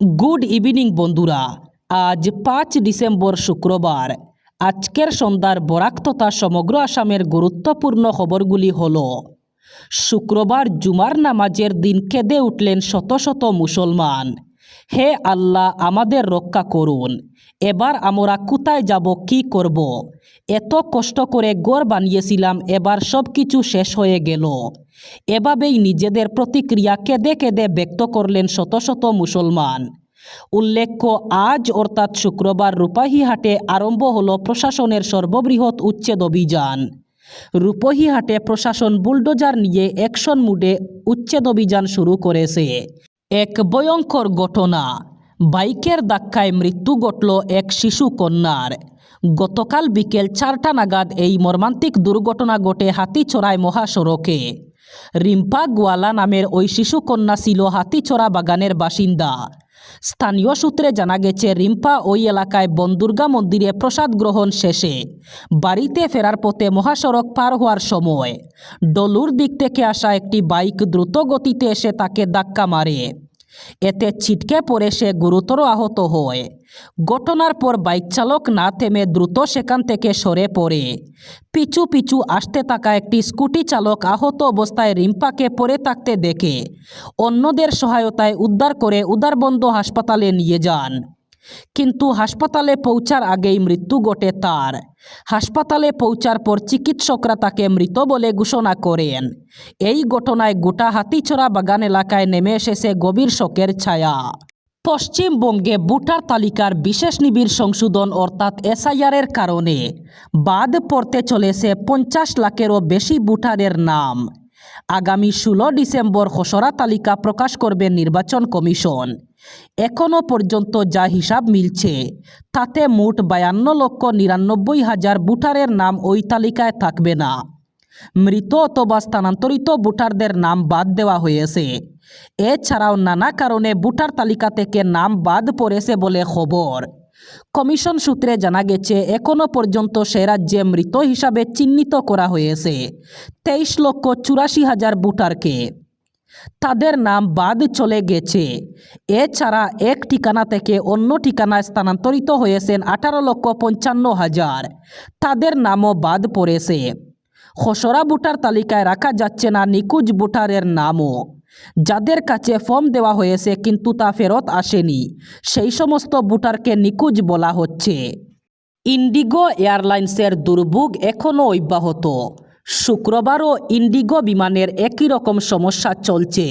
Good evening বন্ধুরা। আজ পাঁচ ডিসেম্বর শুক্রবার। আজকের সন্ধ্যার বরাক তথা সমগ্র আসামের গুরুত্বপূর্ণ খবরগুলি হল, শুক্রবার জুমার নামাজের দিন কেঁদে উঠলেন শত শত মুসলমান। হে আল্লাহ, আমাদের রক্ষা করুন। এবার আমরা কোথায় যাব, কি করব? এত কষ্ট করে গড় বানিয়েছিলাম, এবার সব কিছু শেষ হয়ে গেল। এভাবেই নিজেদের প্রতিক্রিয়া কেঁদে কেঁদে ব্যক্ত করলেন শত শত মুসলমান। উল্লেখ্য, আজ অর্থাৎ শুক্রবার রূপাহীহাটে আরম্ভ হলো প্রশাসনের সর্ববৃহৎ উচ্ছেদ অভিযান। রূপহীহাটে প্রশাসন বুলডোজার নিয়ে অ্যাকশন মুডে উচ্ছেদ অভিযান শুরু করেছে। এক ভয়ঙ্কর ঘটনা। বাইকের ধাক্কায় মৃত্যু ঘটল এক শিশু কন্যার। গতকাল বিকেল চারটা নাগাদ এই মর্মান্তিক দুর্ঘটনা ঘটে হাতিছড়ায় মহাসড়কে। রিম্পা গোয়ালা নামের ওই শিশু কন্যা ছিল হাতিছড়া বাগানের বাসিন্দা। স্থানীয় সূত্রে জানা গেছে, রিম্পা ওই এলাকায় বনদুর্গা মন্দিরে প্রসাদ গ্রহণ শেষে বাড়িতে ফেরার পথে মহাসড়ক পার হওয়ার সময়। ডলুর দিক থেকে আসা একটি বাইক দ্রুত গতিতে এসে তাকে ধাক্কা মারে। এতে ছিটকে পড়ে সে গুরুতর আহত হয়। ঘটনার পর বাইক চালক না থেমে দ্রুত সেখান থেকে সরে পড়ে। পিছু পিছু আসতে থাকা একটি স্কুটি চালক আহত অবস্থায় রিম্পাকে পড়ে থাকতে দেখে। অন্যদের সহায়তায় উদ্ধার করে উদারবন্ধ হাসপাতালে নিয়ে যান। কিন্তু হাসপাতালে পৌঁছার আগেই মৃত্যু ঘটে তার। হাসপাতালে পৌঁছার পর চিকিৎসকরা তাকে মৃত বলে ঘোষণা করেন। এই ঘটনায় গোটা হাতিছড়া বাগান এলাকায় নেমে এসেছে গভীর শোকের ছায়া। পশ্চিমবঙ্গে ভোটার তালিকার বিশেষ নিবিড় সংশোধন অর্থাৎ এসআইআরের কারণে বাদ পড়তে চলেছে পঞ্চাশ লাখেরও বেশি ভোটারের নাম। আগামী ষোলো ডিসেম্বর খসড়া তালিকা প্রকাশ করবে নির্বাচন কমিশন। এখনও পর্যন্ত যা হিসাব মিলছে, তাতে মোট বায়ান্ন লক্ষ নিরানব্বই হাজার ভোটারের নাম ওই তালিকায় থাকবে না। মৃত অথবা স্থানান্তরিত ভোটারদের নাম বাদ দেওয়া হয়েছে। এছাড়াও নানা কারণে ভোটার তালিকা থেকে নাম বাদ পড়েছে বলে খবর। কমিশন সূত্রে জানা গেছে এখনও পর্যন্ত সে রাজ্যে মৃত হিসাবে চিহ্নিত করা হয়েছে। তেইশ লক্ষ চুরাশি হাজার ভোটারকে। তাদের নাম বাদ চলে গেছে। এছাড়া এক ঠিকানা থেকে অন্য ঠিকানায় স্থানান্তরিত হয়েছেন আঠারো লক্ষ পঞ্চান্ন হাজার। তাদের নামও বাদ পড়েছে। খসড়া ভোটার তালিকায় রাখা যাচ্ছে না নিকুজ ভোটারের নামও। যাদের কাছে ফর্ম দেওয়া হয়েছে কিন্তু তা ফেরত আসেনি। সেই সমস্ত ভোটারকে নিকুজ বলা হচ্ছে। ইন্ডিগো এয়ারলাইন্সের দুর্ভোগ এখনও অব্যাহত। শুক্রবারও ইন্ডিগো বিমানের একই রকম সমস্যা চলছে।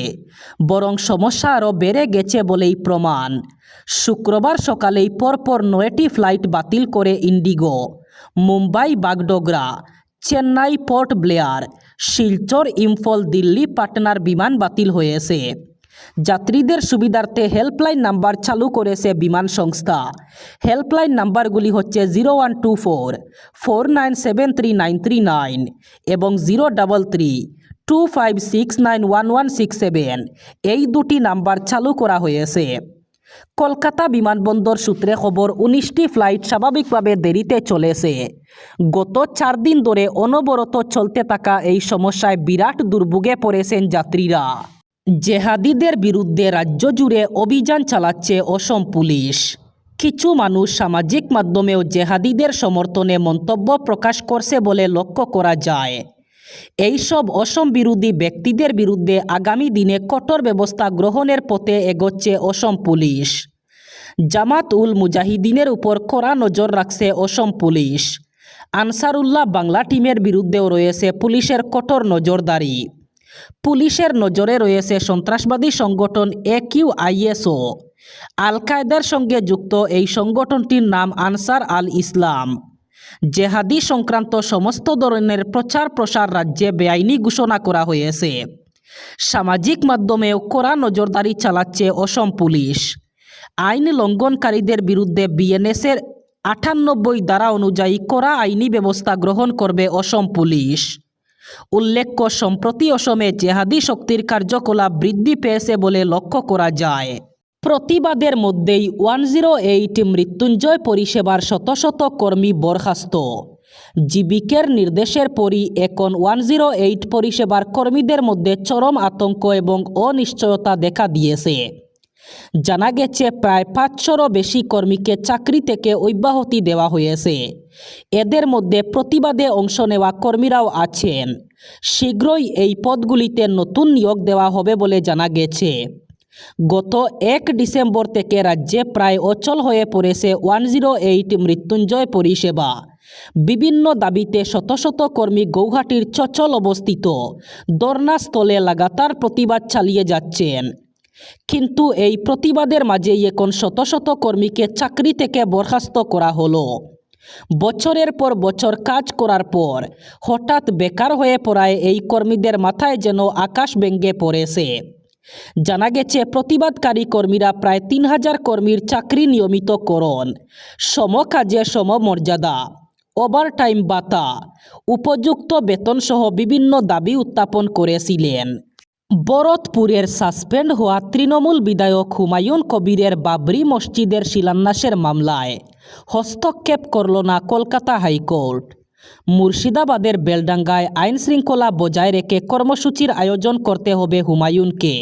বরং সমস্যা আরও বেড়ে গেছে বলেই প্রমাণ। শুক্রবার সকালেই পরপর নয়টি ফ্লাইট বাতিল করে ইন্ডিগো। মুম্বাই বাগডোগরা চেন্নাই পোর্ট ব্লেয়ার, শিলচর ইম্ফল দিল্লি পাটনার বিমান বাতিল হয়েছে। যাত্রীদের সুবিধার্থে হেল্পলাইন নাম্বার চালু করেছে বিমান সংস্থা। হেল্পলাইন নাম্বারগুলি হচ্ছে zero one two four four nine seven three nine three nine এবং zero double three two five six nine one one six seven. এই দুটি নাম্বার চালু করা হয়েছে। কলকাতা বিমানবন্দর সূত্রে খবর, উনিশটি ফ্লাইট স্বাভাবিকভাবে দেরিতে চলেছে। গত চার দিন ধরে অনবরত চলতে থাকা এই সমস্যায় বিরাট দুর্ভোগে পড়েছেন যাত্রীরা। জেহাদিদের বিরুদ্ধে রাজ্য জুড়ে অভিযান চালাচ্ছে অসম পুলিশ। কিছু মানুষ সামাজিক মাধ্যমেও জেহাদিদের সমর্থনে মন্তব্য প্রকাশ করছে বলে লক্ষ্য করা যায়। এইসব অসম বিরোধী ব্যক্তিদের বিরুদ্ধে আগামী দিনে কঠোর ব্যবস্থা গ্রহণের পথে এগোচ্ছে অসম পুলিশ। জামাত উল মুজাহিদিনের উপর কড়া নজর রাখছে অসম পুলিশ। আনসারুল্লাহ বাংলা টিমের বিরুদ্ধেও রয়েছে পুলিশের কঠোর নজরদারি। পুলিশের নজরে রয়েছে সন্ত্রাসবাদী সংগঠন এ কিউ আইএসও আল কায়দার সঙ্গে যুক্ত এই সংগঠনটির নাম আনসার আল ইসলাম জেহাদি সংক্রান্ত সমস্ত ধরনের প্রচার প্রসার রাজ্যে বেআইনি ঘোষণা করা হয়েছে। সামাজিক মাধ্যমেও কড়া নজরদারি চালাচ্ছে অসম পুলিশ। আইন লঙ্ঘনকারীদের বিরুদ্ধে বিএনএসের আটানব্বই ধারা অনুযায়ী কড়া আইনি ব্যবস্থা গ্রহণ করবে অসম পুলিশ। উল্লেখ্য, সম্প্রতি অসমে জেহাদি শক্তির কার্যকলাপ বৃদ্ধি পেয়েছে বলে লক্ষ্য করা যায়। প্রতিবাদের মধ্যেই ওয়ান জিরো এইট মৃত্যুঞ্জয় পরিষেবার শত শত কর্মী বরখাস্ত। জীবিকের নির্দেশের পরই এখন ওয়ান জিরো এইট পরিষেবার কর্মীদের মধ্যে চরম আতঙ্ক এবং অনিশ্চয়তা দেখা দিয়েছে। জানা গেছে, প্রায় পাঁচশোরও বেশি কর্মীকে চাকরি থেকে অব্যাহতি দেওয়া হয়েছে। এদের মধ্যে প্রতিবাদে অংশ নেওয়া কর্মীরাও আছেন। শীঘ্রই এই পদগুলিতে নতুন নিয়োগ দেওয়া হবে বলে জানা গেছে। গত এক ডিসেম্বর থেকে রাজ্যে প্রায় অচল হয়ে পড়েছে ওয়ান জিরো এইট মৃত্যুঞ্জয় পরিষেবা। বিভিন্ন দাবিতে শত শত কর্মী গৌহাটির চচল অবস্থিত। ধর্নাস্থলে লাগাতার প্রতিবাদ চালিয়ে যাচ্ছেন। কিন্তু এই প্রতিবাদের মাঝেই এখন শত শত কর্মীকে চাকরি থেকে বরখাস্ত করা হলো। বছরের পর বছর কাজ করার পর হঠাৎ বেকার হয়ে পড়ায় এই কর্মীদের মাথায় যেন আকাশ ব্যঙ্গে পড়েছে। জানা গেছে, প্রতিবাদকারী কর্মীরা প্রায় তিন হাজার কর্মীর চাকরি নিয়মিত নিয়মিতকরণ সমকাজে সমমর্যাদা, ওভারটাইম বাতা উপযুক্ত বেতনসহ বিভিন্ন দাবি উত্থাপন করেছিলেন। বরতপুরের সাসপেন্ড হওয়া তৃণমূল বিধায়ক হুমায়ুন কবিরের বাবরি মসজিদের শিলান্যাসের মামলায় হস্তক্ষেপ করল না কলকাতা হাইকোর্ট। মুর্শিদাবাদের বেলডাঙ্গায় আইন শৃঙ্খলা বজায় রেখে কর্মসূচির আয়োজন করতে হবে হুমায়ুনকে।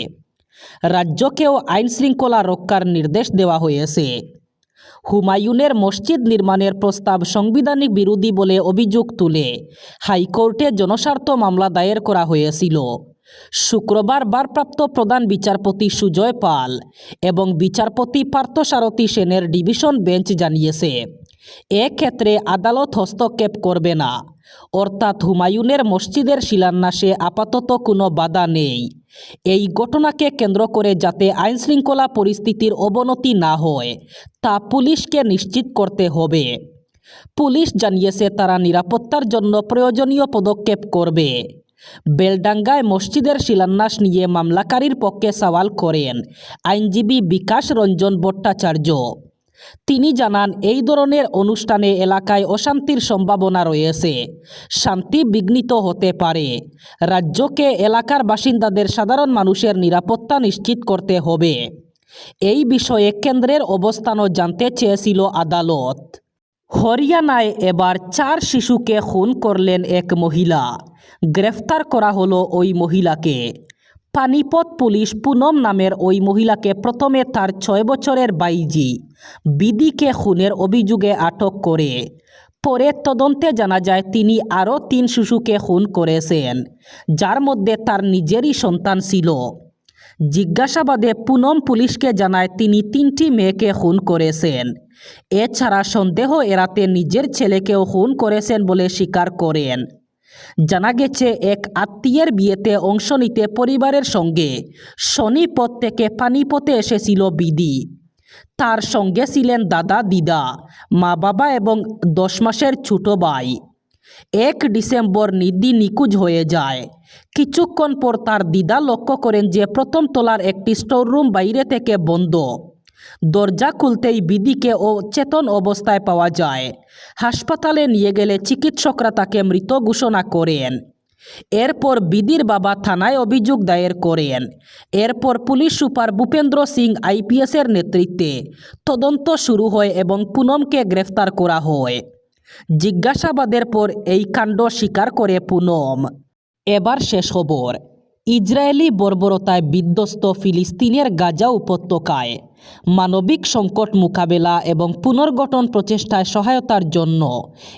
রাজ্যকেও আইন শৃঙ্খলা রক্ষার নির্দেশ দেওয়া হয়েছে। হুমায়ুনের মসজিদ নির্মাণের প্রস্তাব সাংবিধানিক বিরোধী বলে অভিযোগ তুলে হাইকোর্টে জনস্বার্থ মামলা দায়ের করা হয়েছিল। শুক্রবার বারপ্রাপ্ত প্রধান বিচারপতি সুজয় পাল এবং বিচারপতি পার্থসারথী সেনের ডিভিশন বেঞ্চ জানিয়েছে। এক্ষেত্রে আদালত হস্তক্ষেপ করবে না। অর্থাৎ হুমায়ুনের মসজিদের শিলান্যাসে আপাতত কোনো বাধা নেই। এই ঘটনাকে কেন্দ্র করে যাতে আইনশৃঙ্খলা পরিস্থিতির অবনতি না হয়, তা পুলিশকে নিশ্চিত করতে হবে। পুলিশ জানিয়েছে তারা নিরাপত্তার জন্য প্রয়োজনীয় পদক্ষেপ করবে। বেলডাঙ্গায় মসজিদের শিলান্যাস নিয়ে মামলাকারীর পক্ষে সওয়াল করেন আইনজীবী বিকাশ রঞ্জন ভট্টাচার্য। তিনি জানান, এই ধরনের অনুষ্ঠানে এলাকায় অশান্তির সম্ভাবনা রয়েছে। শান্তি বিঘ্নিত হতে পারে। রাজ্যকে এলাকার বাসিন্দাদের সাধারণ মানুষের নিরাপত্তা নিশ্চিত করতে হবে। এই বিষয়ে কেন্দ্রের অবস্থানও জানতে চেয়েছিল আদালত। হরিয়ানায় এবার চার শিশুকে খুন করলেন এক মহিলা। গ্রেফতার করা হলো ওই মহিলাকে। পানিপত পুলিশ পুনম নামের ওই মহিলাকে প্রথমে তার ছয় বছরের বাইজি বিদিকে খুনের অভিযোগে আটক করে। পরে তদন্তে জানা যায়, তিনি আরও তিন শিশুকে খুন করেছেন, যার মধ্যে তার নিজেরই সন্তান ছিল। জিজ্ঞাসাবাদে পুনম পুলিশকে জানায়, তিনি তিনটি মেয়েকে খুন করেছেন। এছাড়া সন্দেহ এড়াতে নিজের ছেলেকেও খুন করেছেন বলে স্বীকার করেন। জানা গেছে, এক আত্মীয়ের বিয়েতে অংশ নিতে পরিবারের সঙ্গে শনিপথ থেকে পানিপথে এসেছিল বিদি। তার সঙ্গে ছিলেন দাদা, দিদা, মা বাবা এবং দশ মাসের ছোট ভাই। এক ডিসেম্বর নিধি নিখোঁজ হয়ে যায়। কিছুক্ষণ পর তার দিদা লক্ষ্য করেন যে প্রথম তলার একটি স্টোররুম বাইরে থেকে বন্ধ। দরজা খুলতেই বিদিকে অচেতন অবস্থায় পাওয়া যায়। হাসপাতালে নিয়ে গেলে চিকিৎসকরা তাকে মৃত ঘোষণা করেন। এরপর বিদির বাবা থানায় অভিযোগ দায়ের করেন। এরপর পুলিশ সুপার ভূপেন্দ্র সিং আইপিএসের নেতৃত্বে তদন্ত শুরু হয় এবং পুনমকে গ্রেফতার করা হয়। জিজ্ঞাসাবাদের পর এই কাণ্ড স্বীকার করে পুনম। এবার শেষ খবর। ইসরায়েলি বর্বরতায় বিধ্বস্ত ফিলিস্তিনের গাজা উপত্যকায় মানবিক সংকট মোকাবেলা এবং পুনর্গঠন প্রচেষ্টায় সহায়তার জন্য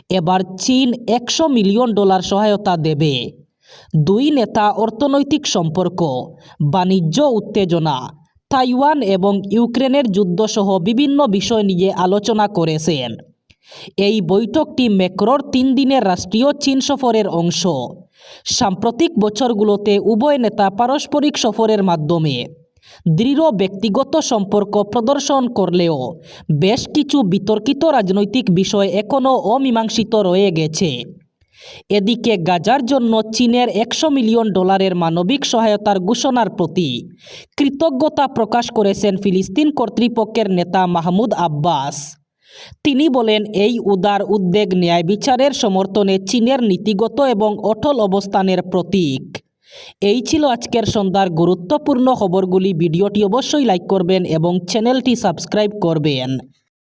এবার চীন একশো মিলিয়ন ডলার সহায়তা দেবে। দুই নেতা অর্থনৈতিক সম্পর্ক, বাণিজ্য উত্তেজনা, তাইওয়ান এবং ইউক্রেনের যুদ্ধসহ বিভিন্ন বিষয় নিয়ে আলোচনা করেছেন। এই বৈঠকটি মেক্রোর তিন দিনের রাষ্ট্রীয় চীন সফরের অংশ। সাম্প্রতিক বছরগুলোতে উভয় নেতা পারস্পরিক সফরের মাধ্যমে দৃঢ় ব্যক্তিগত সম্পর্ক প্রদর্শন করলেও বেশ কিছু বিতর্কিত রাজনৈতিক বিষয় এখনও অমীমাংসিত রয়ে গেছে। এদিকে গাজার জন্য চীনের একশো মিলিয়ন ডলারের মানবিক সহায়তার ঘোষণার প্রতি কৃতজ্ঞতা প্রকাশ করেছেন ফিলিস্তিন কর্তৃপক্ষের নেতা মাহমুদ আব্বাস। তিনি বলেন, এই উদার উদ্বেগ ন্যায় বিচারের সমর্থনে চীনের নীতিগত এবং অটল অবস্থানের প্রতীক। এই ছিল আজকের সন্ধ্যার গুরুত্বপূর্ণ খবরগুলি। ভিডিওটি অবশ্যই লাইক করবেন এবং চ্যানেলটি সাবস্ক্রাইব করবেন।